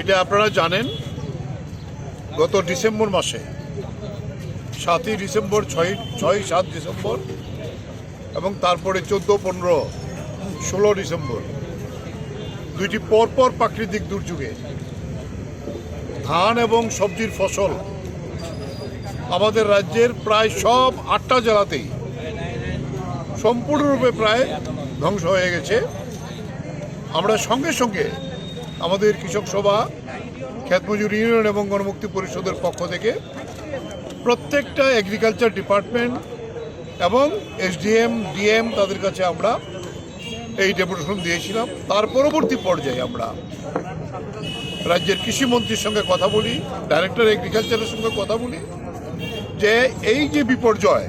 এটা আপনারা জানেন, গত ডিসেম্বর মাসে, সাতই ডিসেম্বর, ছয় ছয়, সাত ডিসেম্বর এবং তারপরে চোদ্দ, পনেরো, ষোলো ডিসেম্বর, দুইটি পরপর প্রাকৃতিক দুর্যোগে ধান এবং সবজির ফসল আমাদের রাজ্যের প্রায় সব আটটা জেলাতেই সম্পূর্ণরূপে প্রায় ধ্বংস হয়ে গেছে। আমরা সঙ্গে সঙ্গে আমাদের কৃষক সভা খ্যাতমজুর ইউনিয়ন এবং গণমুক্তি পরিষদের পক্ষ থেকে প্রত্যেকটা এগ্রিকালচার ডিপার্টমেন্ট এবং এসডিএম ডিএম তাদের কাছে আমরা এই ডেপুটেশন দিয়েছিলাম। তার পরবর্তী পর্যায়ে আমরা রাজ্যের কৃষিমন্ত্রীর সঙ্গে কথা বলি ডাইরেক্টর এগ্রিকালচারের সঙ্গে কথা বলি যে এই যে বিপর্যয়,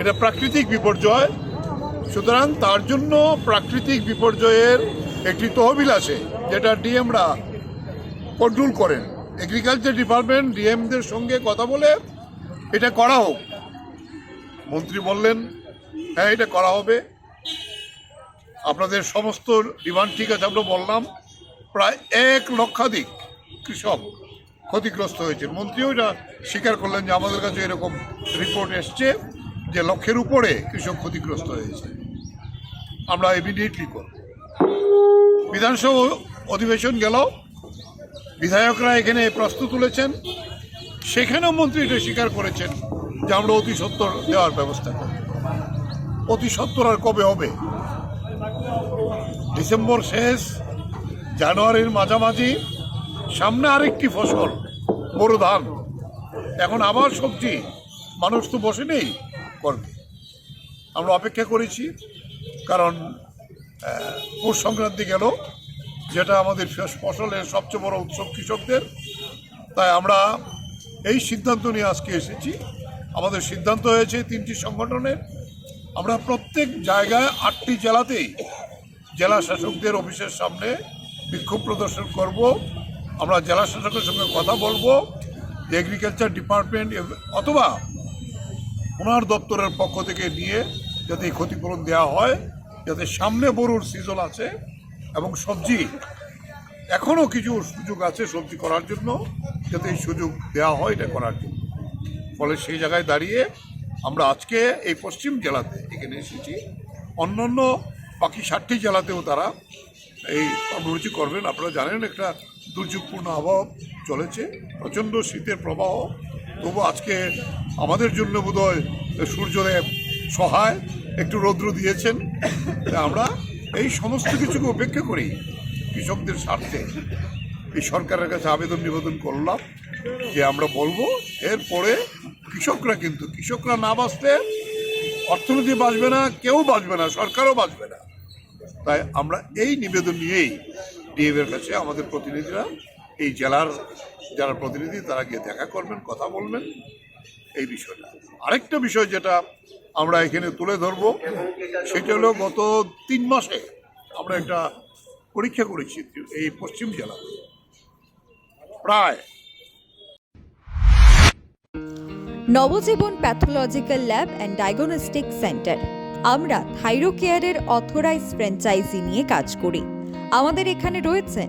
এটা প্রাকৃতিক বিপর্যয় সুতরাং তার জন্য প্রাকৃতিক বিপর্যয়ের একটি তহবিল আছে, যেটা ডিএমরা কন্ট্রোল করেন। এগ্রিকালচার ডিপার্টমেন্ট ডিএমদের সঙ্গে কথা বলে এটা করা হোক। মন্ত্রী বললেন হ্যাঁ এটা করা হবে। আপনাদের সমস্ত ডিমান্ড ঠিক আছে, আমরা বললাম, প্রায় এক লক্ষাধিক কৃষক ক্ষতিগ্রস্ত হয়েছে। মন্ত্রীও এটা স্বীকার করলেন যে আমাদের কাছে এরকম রিপোর্ট এসছে। যে লক্ষের উপরে কৃষক ক্ষতিগ্রস্ত হয়েছে। আমরা ইমিডিয়েটলি করব। বিধানসভা অধিবেশন গেল। বিধায়করা এখানে প্রশ্ন তুলেছেন। সেখানেও মন্ত্রী এটা স্বীকার করেছেন যে আমরা অতি সত্তর দেওয়ার ব্যবস্থা করব। অতি সত্তর আর কবে হবে? ডিসেম্বর শেষ, জানুয়ারির মাঝামাঝি, সামনে আরেকটি ফসল বড় ধান। এখন আবার সবজি মানুষ তো বসে নেই করবে আমরা অপেক্ষা করেছি, কারণ পৌষ সংক্রান্তি গেল, যেটা আমাদের ফস- ফসলের সবচেয়ে বড় উৎসব কৃষকদের। তাই আমরা এই সিদ্ধান্ত নিয়ে আজকে এসেছি। আমাদের সিদ্ধান্ত হয়েছে তিনটি সংগঠনের। আমরা প্রত্যেক জায়গায় আটটি জেলাতেই জেলা শাসকদের অফিসের সামনে বিক্ষোভ প্রদর্শন করব। আমরা জেলা শাসকের সঙ্গে কথা বলব। এগ্রিকালচার ডিপার্টমেন্ট অথবা ওনার দপ্তরের পক্ষ থেকে নিয়ে যাতে এই ক্ষতিপূরণ দেওয়া হয়, যাতে সামনে বড়ুর সিজন আছে এবং সবজি এখনও কিছু সুযোগ আছে সবজি করার জন্য, যাতে এই সুযোগ দেওয়া হয় এটা করার জন্য। ফলে সেই জায়গায় দাঁড়িয়ে আমরা আজকে এই পশ্চিম জেলাতে এখানে এসেছি। অন্যান্য বাকি ষাটটি জেলাতেও তারা এই কর্মসূচি করবেন। আপনারা জানেন একটা দুর্যোগপূর্ণ আবহাওয়া চলেছে। প্রচণ্ড শীতের প্রবাহ তবু আজকে আমাদের জন্য বোধহয় সূর্যদেব সহায়, একটু রৌদ্র দিয়েছেন। আমরা এই সমস্ত কিছুকে উপেক্ষা করি কৃষকদের স্বার্থে। এই সরকারের কাছে আবেদন নিবেদন করলাম যে আমরা বলব, এরপরে কৃষকরা কিন্তু, কৃষকরা না বাঁচলে অর্থনীতি বাঁচবে না, কেউ বাঁচবে না, সরকারও বাঁচবে না। তাই আমরা এই নিবেদন নিয়েই ডিএমের কাছে আমাদের প্রতিনিধিরা এই জেলার যারা প্রতিনিধি, তারা গিয়ে দেখা করবেন, কথা বলবেন এই বিষয়টা। আরেকটা বিষয় যেটা আমরা এখানে তুলে ধরবো, সেটা হলো গত তিন মাসে আমরা একটা পরীক্ষা করেছি এই পশ্চিম জেলা। প্রায় Nabajiban pathological lab and diagnostic centre. আমরা থাইরোকেয়ারের অথরাইজ ফ্র্যাঞ্চাইজি নিয়ে কাজ করি। আমাদের এখানে রয়েছেন